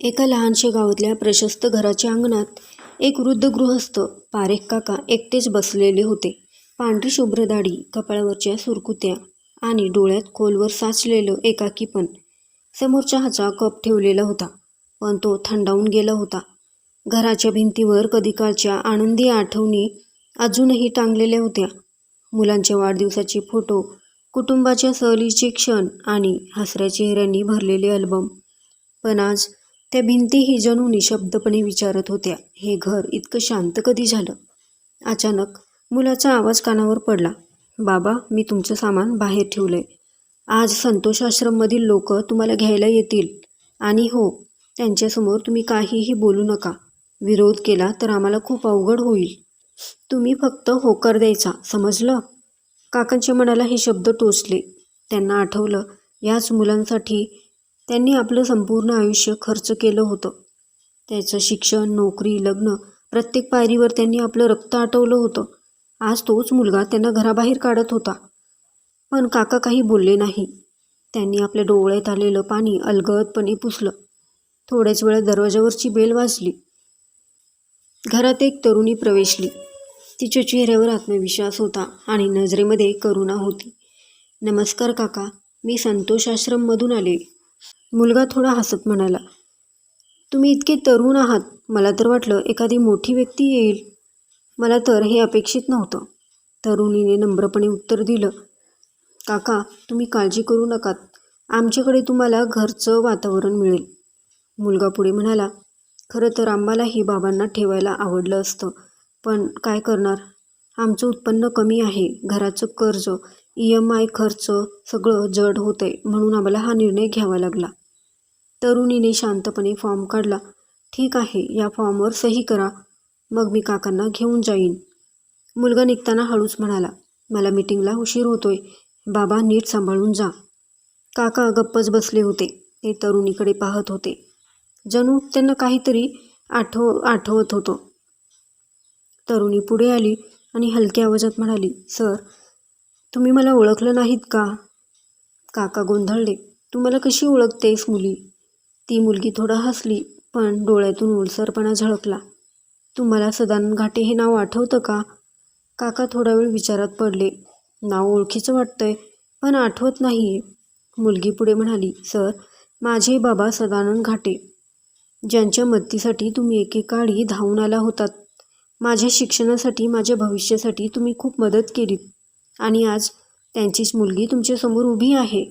एका लहानशा गावातल्या प्रशस्त घराच्या अंगणात एक वृद्ध गृहस्थ पारेख काका एकटेच बसलेले होते. पांढरी शुभ्र दाढी, कपाळावरच्या सुरकुत्या आणि डोळ्यात खोलवर साचलेलं एकाकीपण. समोर चहाचा कप ठेवलेला होता, पण तो थंडावून गेला होता. घराच्या भिंतीवर कधीकाळच्या आनंदी आठवणी अजूनही टांगलेल्या होत्या. मुलांच्या वाढदिवसाचे फोटो, कुटुंबाच्या सहलीचे क्षण आणि हसऱ्या चेहऱ्यांनी भरलेले अल्बम. पण आज त्या भिंतीही जणू निशब्दपणे विचारत होत्या, हे घर इतकं शांत कधी झालं? अचानक मुलाचा आवाज कानावर पडला, बाबा मी तुमचं सामान बाहेर ठेवलंय. आज संतोष आश्रममधील लोक तुम्हाला घ्यायला येतील आणि हो, त्यांच्यासमोर तुम्ही काहीही बोलू नका. विरोध केला तर आम्हाला खूप अवघड होईल. तुम्ही फक्त होकार द्यायचा, समजलं? काकांच्या मनाला हे शब्द टोचले. त्यांना आठवलं, याच मुलांसाठी त्यांनी आपलं संपूर्ण आयुष्य खर्च केलं होतं. त्याचं शिक्षण, नोकरी, लग्न प्रत्येक पायरीवर त्यांनी आपलं रक्त आटवलं होतं. आज तोच मुलगा त्यांना घराबाहेर काढत होता. पण काका काही बोलले नाही. त्यांनी आपल्या डोळ्यात आलेलं पाणी अलगदपणे पुसलं. थोड्याच वेळात दरवाजावरची बेल वाजली. घरात एक तरुणी प्रवेशली. तिच्या चेहऱ्यावर आत्मविश्वास होता आणि नजरेमध्ये करुणा होती. नमस्कार काका, मी संतोष आश्रममधून आले. मुलगा थोडा हसत म्हणाला, तुम्ही इतके तरुण आहात, मला तर वाटलं एखादी मोठी व्यक्ती येईल. मला तर हे अपेक्षित नव्हतं. तरुणीने नम्रपणे उत्तर दिलं, काका तुम्ही काळजी करू नकात. आमच्याकडे तुम्हाला घरचं वातावरण मिळेल. मुलगा पुढे म्हणाला, खरं तर आम्हालाही बाबांना ठेवायला आवडलं असतं, पण काय करणार? आमचं उत्पन्न कमी आहे. घराचं कर्ज, ई एम आय खर्च सगळं जड होतंय म्हणून आम्हाला हा निर्णय घ्यावा लागला. तरुणीने शांतपणे फॉर्म काढला. ठीक आहे, या फॉर्मवर सही करा, मग मी काकांना घेऊन जाईन. मुलगा निघताना हळूच म्हणाला, मला मीटिंगला उशीर होतोय. बाबा नीट सांभाळून जा. काका गप्पच बसले होते. ते तरुणीकडे पाहत होते. जणू त्यांना काहीतरी आठव आठवत होतं. तरुणी पुढे आली आणि हलक्या आवाजात म्हणाली, सर, तुम्ही मला ओळखलं नाहीत का? काका गोंधळले. तू मला कशी ओळखतेस मुली? ती मुलगी थोडं हसली, पण डोळ्यातून ओलसरपणा झळकला. तुम्हाला सदानंद घाटे हे नाव आठवतं का? काका थोडा वेळ विचारात पडले. नाव ओळखीचं वाटतंय, पण आठवत नाहीये. मुलगी पुढे म्हणाली, सर, माझे बाबा सदानंद घाटे, ज्यांच्या मदतीसाठी तुम्ही एकेकाळी धावून आला होतात. माझ्या शिक्षणासाठी, माझ्या भविष्यासाठी तुम्ही खूप मदत केलीत आणि आज त्यांचीच मुलगी तुमच्यासमोर उभी आहे.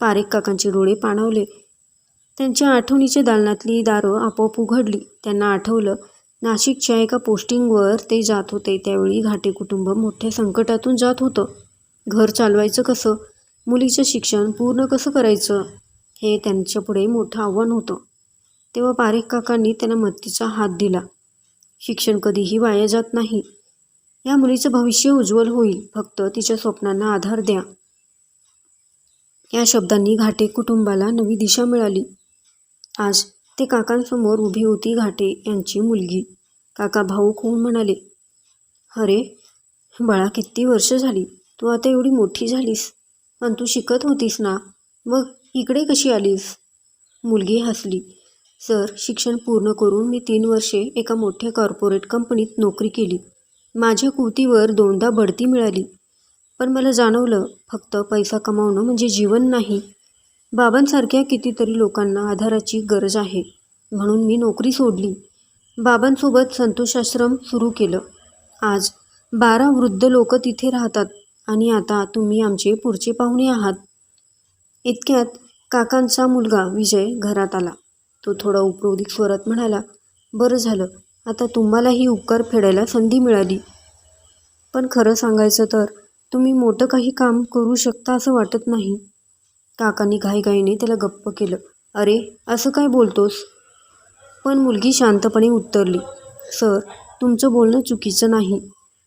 पारेख काकांचे डोळे पाणावले. त्यांच्या आठवणीच्या दालनातली दारं आपोआप उघडली. त्यांना आठवलं, नाशिकच्या एका पोस्टिंगवर ते जात होते त्यावेळी घाटे कुटुंब मोठ्या संकटातून जात होतं. घर चालवायचं कसं? मुलीचं शिक्षण पूर्ण कसं करायचं? हे त्यांच्यापुढे मोठं आव्हान होतं. तेव्हा पारेख काकांनी त्यांना मदतीचा हात दिला. शिक्षण कधीही वाया जात नाही. या मुलीचं भविष्य उज्ज्वल होईल. फक्त तिच्या स्वप्नांना आधार द्या. या शब्दांनी घाटे कुटुंबाला नवी दिशा मिळाली. आज ते काकांसमोर उभी होती घाटे यांची मुलगी. काका भाऊक होऊन म्हणाले, अरे बाळा किती वर्ष झाली, तू आता एवढी मोठी झालीस, पण तू शिकत होतीस ना, मग इकडे कशी आलीस? मुलगी हसली, सर, शिक्षण पूर्ण करून मी तीन वर्षे एका मोठ्या कॉर्पोरेट कंपनीत नोकरी केली. माझ्या कुवतीवर दोनदा बढती मिळाली. पण मला जाणवलं, फक्त पैसा कमावणं म्हणजे जीवन नाही. बाबांसारख्या कितीतरी लोकांना आधाराची गरज आहे. म्हणून मी नोकरी सोडली. बाबांसोबत संतोषाश्रम सुरू केलं. आज बारा वृद्ध लोक तिथे राहतात आणि आता तुम्ही आमचे पुढचे पाहुणे आहात. इतक्यात काकांचा मुलगा विजय घरात आला. तो थोडा उपरोधिक स्वरात म्हणाला, बरं झालं, आता तुम्हालाही उपकार फेडायला संधी मिळाली. पण खरं सांगायचं तर तुम्ही मोठं काही काम करू शकता असं वाटत नाही. काकांनी घाईघाईने त्याला गप्प केलं. अरे असं काय बोलतोस? पण मुलगी शांतपणे उत्तरली, सर, तुमचं बोलणं चुकीचं नाही.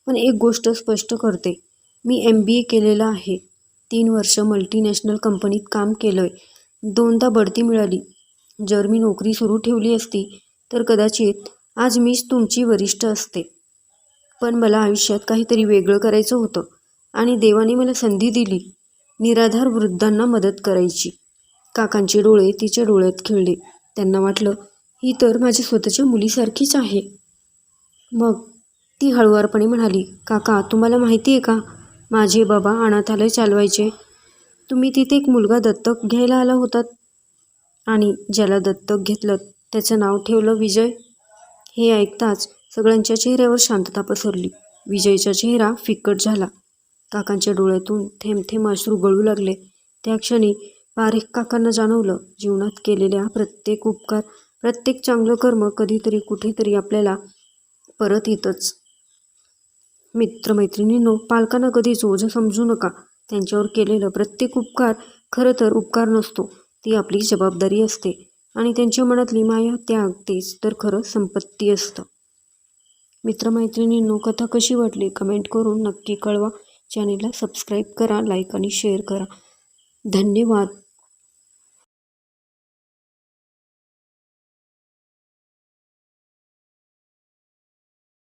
पण एक गोष्ट स्पष्ट करते. मी एम बी ए केलेलं आहे. तीन वर्ष मल्टीनॅशनल कंपनीत काम केलं आहे दोनदा बढती मिळाली. जर मी नोकरी सुरू ठेवली असती तर कदाचित आज मीच तुमची वरिष्ठ असते. पण मला आयुष्यात काहीतरी वेगळं करायचं होतं आणि देवाने मला संधी दिली, निराधार वृद्धांना मदत करायची. काकांचे डोळे तिच्या डोळ्यात खेळले. त्यांना वाटलं ही तर माझ्या स्वतःच्या मुलीसारखीच आहे. मग ती हळुवारपणे म्हणाली काका तुम्हाला माहिती आहे का? माझे बाबा अनाथालय चालवायचे. तुम्ही तिथे एक मुलगा दत्तक घ्यायला आला होतात. आणि ज्याला दत्तक घेतलं त्याचं नाव ठेवलं विजय. हे ऐकताच सगळ्यांच्या चेहऱ्यावर शांतता पसरली. विजयचा चेहरा फिक्कट झाला. काकांच्या डोळ्यातून थेंब थेंब अश्रू गळू लागले. त्या क्षणी पारेख काकांना जाणवलं जीवनात केलेल्या प्रत्येक उपकार प्रत्येक चांगलं कर्म कधीतरी कुठेतरी आपल्याला परत येतच. मित्रमैत्रिणींनो पालकांना कधीच ओझं समजू नका. त्यांच्यावर केलेलं प्रत्येक उपकार खरं तर उपकार नसतो. ती आपली जबाबदारी असते आणि त्यांच्या मनातली माया त्याग तेच तर खरं संपत्ती असतं. मित्रमैत्रिणींनो कथा कशी वाटली? कमेंट करून नक्की कळवा. चॅनेलला सबस्क्राईब करा लाईक आणि शेअर करा. धन्यवाद.